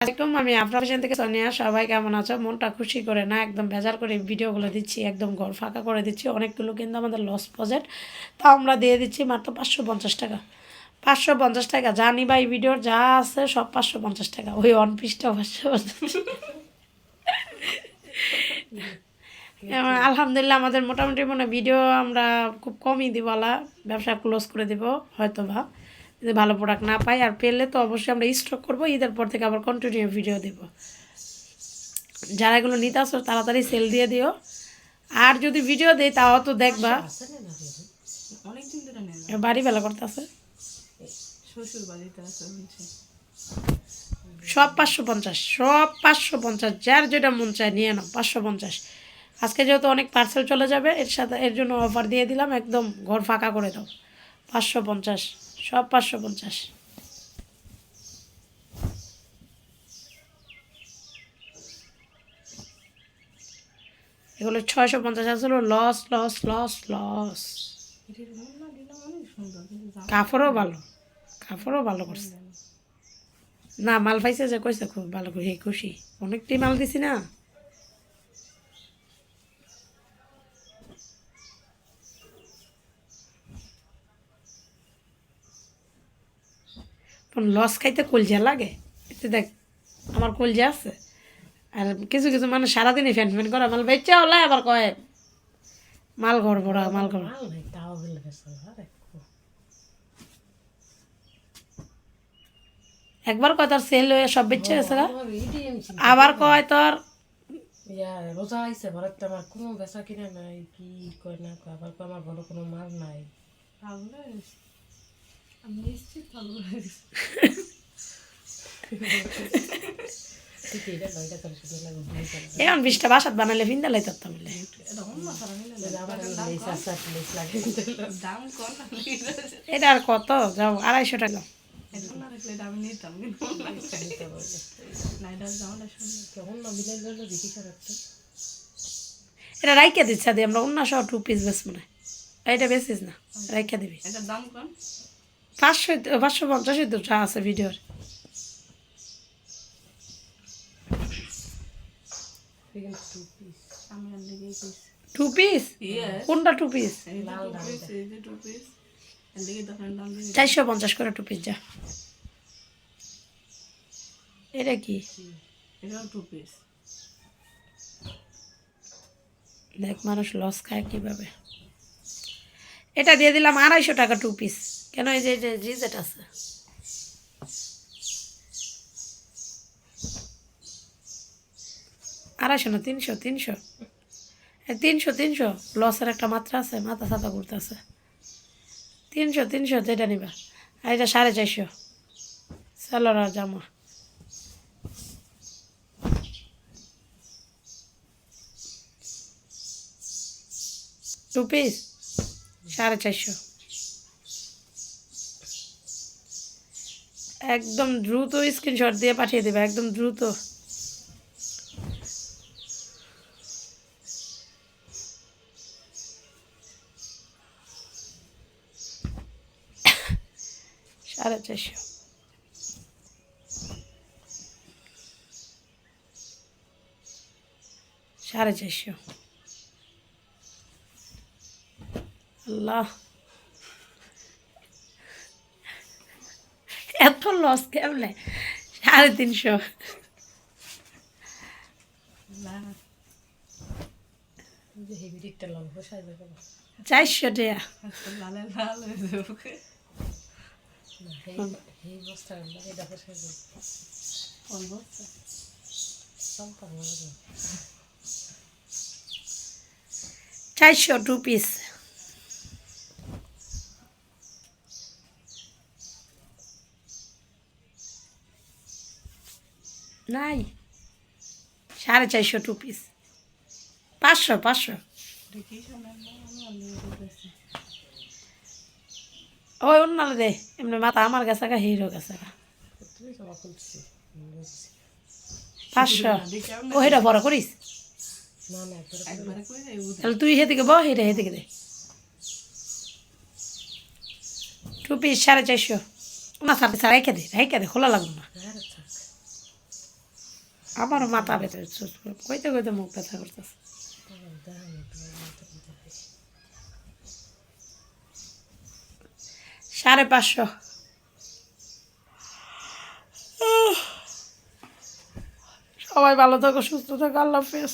একদম আমি আপনার পেছন থেকে সোনিয়া। সবাই কেমন আছো? মনটা খুশি করে না, একদম বেজার করে ভিডিওগুলো দিচ্ছি, একদম ঘর ফাঁকা করে দিচ্ছি। অনেকগুলো কিন্তু আমাদের লস প্রজেক্ট তা আমরা দিয়ে দিচ্ছি মাত্র পাঁচশো পঞ্চাশ টাকা। পাঁচশো পঞ্চাশ টাকা, জানি বা এই ভিডিওর যা আছে সব পাঁচশো পঞ্চাশ টাকা। ওই ওয়ান পিসটা পাঁচশো পঞ্চাশ। আলহামদুলিল্লাহ আমাদের মোটামুটি মানে ভিডিও আমরা খুব কমই দিবলা ব্যবসা ক্লোজ করে দিব হয়তো বা যদি ভালো প্রোডাক্ট না পাই, আর পেলে তো অবশ্যই আমরা স্টক করব, ঈদের পর থেকে আবার কন্টিনিউ ভিডিও দেব। যারা এগুলো নিতে আসো, তাড়াতাড়ি সেল দিয়ে দিও। আর যদি ভিডিও দেই, তাও তো দেখবা। বাড়ি বেলা করতে আছে সব পাঁচশো পঞ্চাশ, সব পাঁচশো পঞ্চাশ, যার যেটা মন চায় নিয়ে নাও, পাঁচশো পঞ্চাশ। আজকে যেহেতু অনেক পার্সেল চলে যাবে, এর সাথে, এর জন্য অফার দিয়ে দিলাম, একদম ঘর ফাঁকা করে দাও। পাঁচশো পঞ্চাশ। সব পাঁচশো পঞ্চাশ। এগুলো ছয়শো পঞ্চাশ আসলে লস লস লস লস কাপড়ও ভালো কাপড়ও ভালো করছে। না, মাল পাইছে যে কইছে খুব ভালো করে খুশি। অনেকটি মাল দিছি না। লস খাইতে কলজা লাগে। এতে দেখ আমার কলজা আছে। আর কিছু কিছু মানুষ সারাদিনই ফ্যান ফ্যান করে মাল বেচা হলে আবার কয় মাল ঘর ভরা মাল ঘর। একবার কয় তোর সেল হয়ে সব বেচে গেছে আবার কয় তোর ইয়া রোজা আইছে ঘরের আমার কোনো বেচা কিনা নাই কি কয় না কয় আবার কয় আমার ঘরে কোনো মাল নাই। পাগল এখন বিশটা বাসাত বানালে ফিন্দা লাই তত্তা বলে। এটা আর কত? যাও আড়াইশো টাকা। এটা মিলে রাইখা দিচ্ছা আমরা অন্য সহ টু পিস বেশ মনে এটা বেশিস না রাইখা দিবি। এটার দাম কম? পাঁচশো পাঁচশো পঞ্চাশই তো যা আছে ভিডিওর টু পিস. কোনটা টু পিস চারশো পঞ্চাশ করে টু পিস যা এটা কি দেখ মানুষ লস খায় কীভাবে? এটা দিয়ে দিলাম আড়াইশো টাকা টু পিস কেন এই যে রিজেট আছে? আড়াইশো না তিনশো তিনশো? তিনশো তিনশো লসের একটা মাত্রা আছে মাথা সাথা করতে আছে তিনশো তিনশো যেটা নিবা। আর এটা সাড়ে চারশো। সালোয়ার আর জামা টু পিস সাড়ে চারশো। একদম দ্রুত স্ক্রিনশট দিয়ে পাঠিয়ে দেবে একদম দ্রুত। সাড়ে চারশো। সাড়ে চারশো। আল্লাহ। এত লস কেমনে সাড়ে তিনশো। চারশো লালে লাল হয়ে যাবে এই বস্তা লাগে এটা বসাই দেবো কোন বস্তা সব পাবো চারশো টু পিস নাই। সাড়ে চারশো টু পিস পাঁচশো পাঁচশো। ওই অন্য দে এমনি মাথা আমার কাছে গা হিরো কাছে গা পাঁচশো। ও বড় করিস? তাহলে তুই হেদিকে ব হেটা হেদিকে দে। টু পিস সাড়ে চারশো। না, সাড়ে রেখে দে রেখে দে, খোলা লাগবে না। আমারও মাথা ব্যথা কইতে কইতে মুখ ব্যথা করতেছে। সাড়ে পাঁচশো। সবাই ভালো থাকো, সুস্থ থাকো, আল্লাহ হাফেজ।